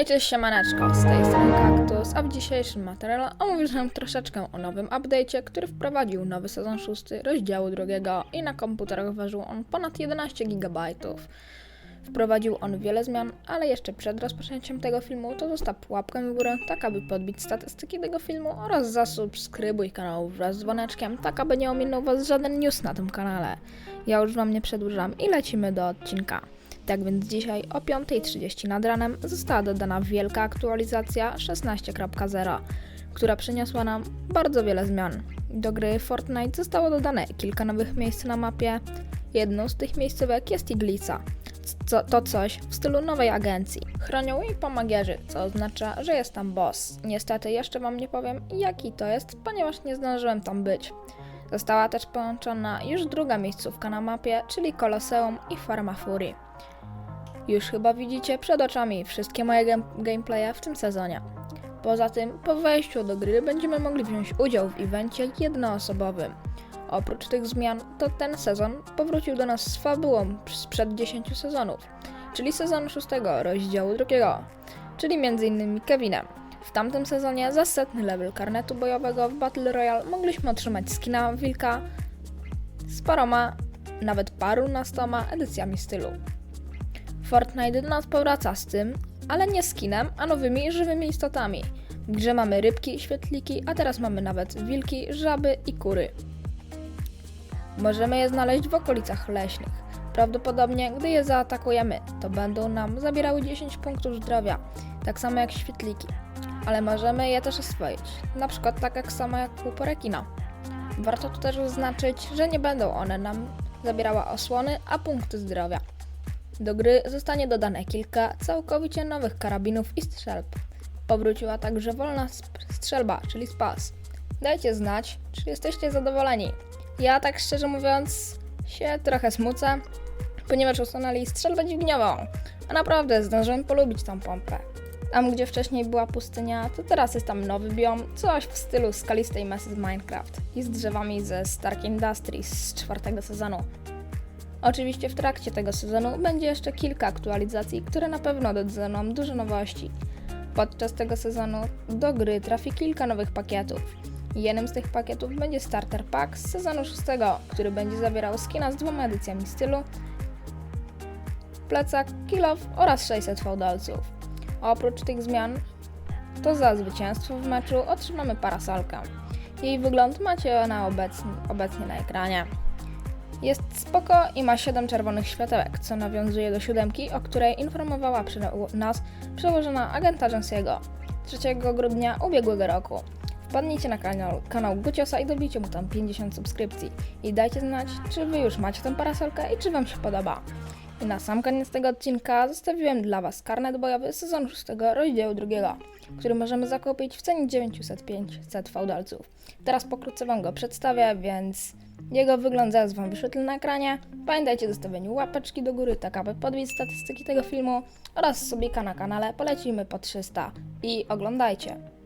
Hej, cześć, siemaneczko, z tej strony Kaktus, a w dzisiejszym materiale omówię wam troszeczkę o nowym update'cie, który wprowadził nowy sezon 6 rozdziału drugiego i na komputerach ważył on ponad 11 GB. Wprowadził on wiele zmian, ale jeszcze przed rozpoczęciem tego filmu to zostaw łapkę w górę, tak aby podbić statystyki tego filmu oraz zasubskrybuj kanał wraz z dzwoneczkiem, tak aby nie ominął was żaden news na tym kanale. Ja już wam nie przedłużam i lecimy do odcinka. Tak więc dzisiaj o 5.30 nad ranem została dodana wielka aktualizacja 16.0, która przyniosła nam bardzo wiele zmian. Do gry Fortnite zostało dodane kilka nowych miejsc na mapie. Jedną z tych miejscówek jest Iglica. Co, to coś w stylu nowej agencji. Chronią jej pomagierzy, co oznacza, że jest tam boss. Niestety jeszcze wam nie powiem jaki to jest, ponieważ nie zdążyłem tam być. Została też połączona już druga miejscówka na mapie, czyli Koloseum i Farma Fury. Już chyba widzicie przed oczami wszystkie moje game gameplaye w tym sezonie. Poza tym, po wejściu do gry będziemy mogli wziąć udział w evencie jednoosobowym. Oprócz tych zmian, to ten sezon powrócił do nas z fabułą sprzed 10 sezonów, czyli sezonu 6 rozdziału drugiego, czyli m.in. Kevinem. W tamtym sezonie za setny level karnetu bojowego w Battle Royale mogliśmy otrzymać skina wilka z paroma, nawet parunastoma edycjami stylu. Fortnite do nas powraca z tym, ale nie skinem, a nowymi żywymi istotami. W grze mamy rybki, świetliki, a teraz mamy nawet wilki, żaby i kury. Możemy je znaleźć w okolicach leśnych. Prawdopodobnie, gdy je zaatakujemy, to będą nam zabierały 10 punktów zdrowia, tak samo jak świetliki. Ale możemy je też oswoić, na przykład tak jak samo jak półporekina. Warto tu też zaznaczyć, że nie będą one nam zabierały osłony, a punkty zdrowia. Do gry zostanie dodane kilka całkowicie nowych karabinów i strzelb. Powróciła także wolna strzelba, czyli spas. Dajcie znać, czy jesteście zadowoleni. Ja tak szczerze mówiąc się trochę smucę, ponieważ usunęli strzelbę dźwigniową. A naprawdę zdążyłem polubić tą pompę. Tam, gdzie wcześniej była pustynia, to teraz jest tam nowy biom, coś w stylu skalistej mesy z Minecraft i z drzewami ze Stark Industries z czwartego sezonu. Oczywiście w trakcie tego sezonu będzie jeszcze kilka aktualizacji, które na pewno dadzą nam dużo nowości. Podczas tego sezonu do gry trafi kilka nowych pakietów. Jednym z tych pakietów będzie Starter Pack z sezonu 6, który będzie zawierał skina z dwoma edycjami stylu, plecak, kilof oraz 600 fałdolców. Oprócz tych zmian, to za zwycięstwo w meczu otrzymamy parasolkę. Jej wygląd macie na obecnie, obecnie na ekranie. Jest spoko i ma 7 czerwonych światełek, co nawiązuje do siódemki, o której informowała przy nas przełożona agenta Jensiego 3 grudnia ubiegłego roku. Wpadnijcie na kanał, kanał Guciosa i dobijcie mu tam 50 subskrypcji. I dajcie znać, czy wy już macie tę parasolkę i czy wam się podoba. I na sam koniec tego odcinka zostawiłem dla was karnet bojowy sezonu 6 rozdziału drugiego, który możemy zakupić w cenie 905 fałdolców. Teraz pokrótce wam go przedstawię, więc jego wygląd zaraz wam wyświetlę na ekranie. Pamiętajcie o zostawieniu łapeczki do góry, tak aby podbić statystyki tego filmu oraz subika na kanale polecimy po 300 i oglądajcie.